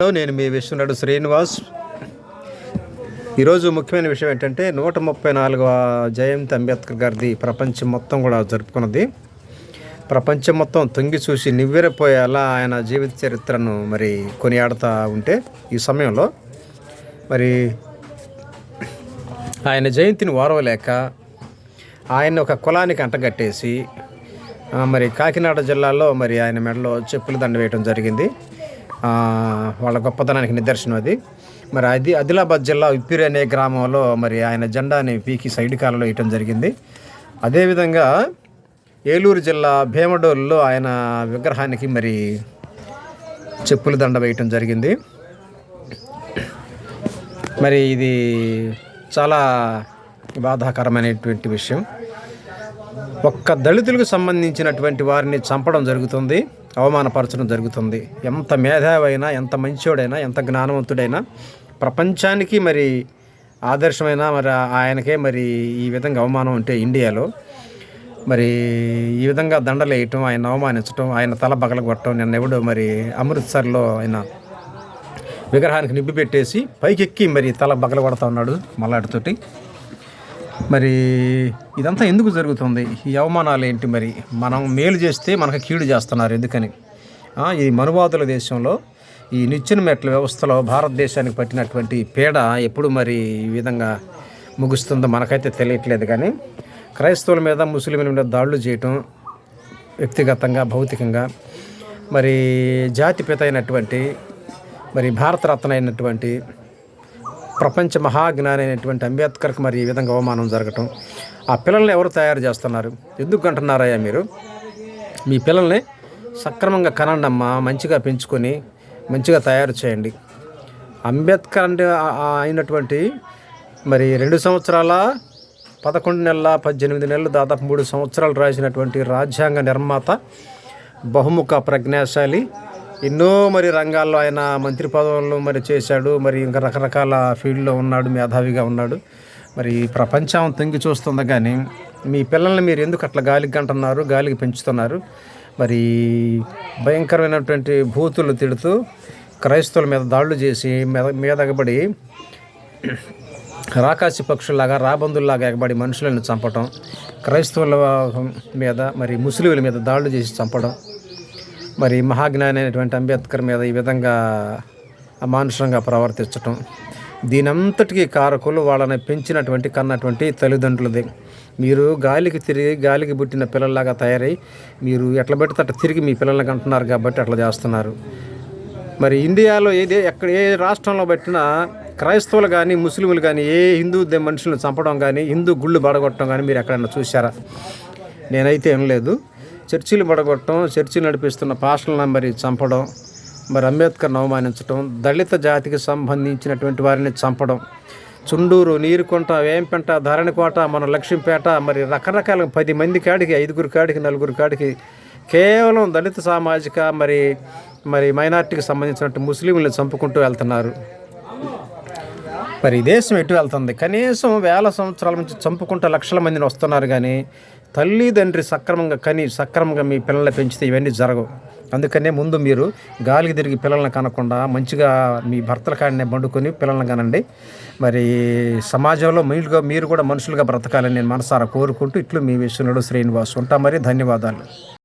Hello నేను మీ విష్ణునాడు శ్రీనివాస్. ఈరోజు ముఖ్యమైన విషయం ఏంటంటే నూట ముప్పై నాలుగవ జయంతి అంబేద్కర్ గారిది ప్రపంచం మొత్తం కూడా జరుపుకున్నది. ప్రపంచం మొత్తం తొంగి చూసి నివ్వెరపోయేలా ఆయన జీవిత చరిత్రను మరి కొనియాడుతూ ఉంటే ఈ సమయంలో మరి ఆయన జయంతిని ఓరవలేక ఆయన ఒక కులానికి అంటగట్టేసి మరి కాకినాడ జిల్లాలో మరి ఆయన మెడలో చెప్పులు దండ వేయడం జరిగింది. వాళ్ళ గొప్పతనానికి నిదర్శనం అది. మరి అది ఆదిలాబాద్ జిల్లా ఉప్పిరి అనే గ్రామంలో మరి ఆయన జెండాని పీకి సైడ్ కాలలో వేయటం జరిగింది. అదేవిధంగా ఏలూరు జిల్లా భీమడోలులో ఆయన విగ్రహానికి మరి చెప్పుల దండ వేయటం జరిగింది. మరి ఇది చాలా బాధాకరమైనటువంటి విషయం. ఒక్క దళితులకు సంబంధించినటువంటి వారిని చంపడం జరుగుతుంది. అవమానపరచడం జరుగుతుంది. ఎంత మేధావైనా ఎంత మంచోడైనా ఎంత జ్ఞానవంతుడైనా ప్రపంచానికి మరి ఆదర్శమైన మరి ఆయనకే మరి ఈ విధంగా అవమానం ఉంటే ఇండియాలో మరి ఈ విధంగా దండలేయటం ఆయన అవమానించడం ఆయన తల బగలగొట్టడం నిన్న ఎవడో మరి అమృత్సర్లో ఆయన విగ్రహానికి నిబ్బి పెట్టేసి పైకెక్కి మరి తల బగలగొడతా ఉన్నాడు మల్లాడితోటి మరి ఇదంతా ఎందుకు జరుగుతుంది? ఈ అవమానాలు ఏంటి మరి? మనం మేలు చేస్తే మనకు కీడు చేస్తున్నారు ఎందుకని? ఈ మనువాదుల దేశంలో ఈ నిచ్చెన మెట్ల వ్యవస్థలో భారతదేశానికి పట్టినటువంటి పీడ ఎప్పుడు మరి ఈ విధంగా ముగుస్తుందో మనకైతే తెలియట్లేదు కానీ క్రైస్తవుల మీద ముస్లింల మీద దాడులు చేయటం వ్యక్తిగతంగా భౌతికంగా మరి జాతిపిత అయినటువంటి మరి భారతరత్న అయినటువంటి ప్రపంచ మహాజ్ఞాని అయినటువంటి అంబేద్కర్కి మరి ఈ విధంగా అవమానం జరగటం. ఆ పిల్లల్ని ఎవరు తయారు చేస్తున్నారు? ఎందుకు అంటున్నారయ్యా మీరు? మీ పిల్లల్ని సక్రమంగా కనండి అమ్మా మంచిగా పెంచుకొని మంచిగా తయారు చేయండి. అంబేద్కర్ అంటే అయినటువంటి మరి రెండు సంవత్సరాల పదకొండు నెలల పద్దెనిమిది నెలలు దాదాపు మూడు సంవత్సరాలు రాసినటువంటి రాజ్యాంగ నిర్మాత బహుముఖ ప్రజ్ఞాశాలి ఎన్నో మరి రంగాల్లో ఆయన మంత్రి పదవులను మరి చేశాడు మరి ఇంకా రకరకాల ఫీల్డ్లో ఉన్నాడు మేధావిగా ఉన్నాడు. మరి ప్రపంచం తొంగి చూస్తుంది కానీ మీ పిల్లల్ని మీరు ఎందుకు అట్లా గాలికి అంటున్నారు గాలికి పెంచుతున్నారు? మరి భయంకరమైనటువంటి భూతులు తిడుతూ క్రైస్తవుల మీద దాడులు చేసి మీద మీదగబడి రాకాసి పక్షుల్లాగా రాబందుల్లాగా ఎగబడి మనుషులను చంపటం క్రైస్తవుల మీద మరి ముస్లింల మీద దాడులు చేసి చంపడం మరి మహాజ్ఞాని అయినటువంటి అంబేద్కర్ మీద ఈ విధంగా అమానుషంగా ప్రవర్తించటం. దీనంతటికీ కారకులు వాళ్ళని పెంచినటువంటి కన్నటువంటి తల్లిదండ్రులది. మీరు గాలికి తిరిగి గాలికి పుట్టిన పిల్లల్లాగా తయారై మీరు ఎట్లా పెడితే అట్లా తిరిగి మీ పిల్లల్ని అంటున్నారు కాబట్టి అట్లా చేస్తున్నారు. మరి ఇండియాలో ఏదే ఎక్కడ ఏ రాష్ట్రంలో పెట్టినా క్రైస్తవులు కానీ ముస్లింలు కానీ ఏ హిందూ మనుషులను చంపడం కానీ హిందూ గుళ్ళు పడగొట్టడం కానీ మీరు ఎక్కడైనా చూసారా నేనైతే ఏం లేదు. చర్చిలు పడగొట్టడం చర్చిలు నడిపిస్తున్న పాస్టర్లను మరి చంపడం మరి అంబేద్కర్ని అవమానించడం దళిత జాతికి సంబంధించినటువంటి వారిని చంపడం. చుండూరు నీరుకుంట వేంపెంట ధరణికోట మన లక్ష్మీపేట మరి రకరకాల పది మంది కాడికి ఐదుగురు కాడికి నలుగురు కాడికి కేవలం దళిత సామాజిక మరి మరి మైనార్టీకి సంబంధించినట్టు ముస్లింలు చంపుకుంటూ వెళ్తున్నారు. మరి దేశం ఎటు వెళ్తుంది? కనీసం వేల సంవత్సరాల నుంచి చంపుకుంటూ లక్షల మందిని వస్తున్నారు కానీ తల్లిదండ్రి సక్రమంగా కని సక్రమంగా మీ పిల్లల్ని పెంచితే ఇవన్నీ జరగవు. అందుకనే ముందు మీరు గాలికి తిరిగి పిల్లల్ని కనకుండా మంచిగా మీ భర్తల కాడనే వండుకొని పిల్లల్ని కనండి. మరి సమాజంలో మీరుగా మీరు కూడా మనుషులుగా బ్రతకాలని నేను మనసారా కోరుకుంటూ ఇట్లు మీ విశ్వనుడు శ్రీనివాస్ ఉంటా మరి. ధన్యవాదాలు.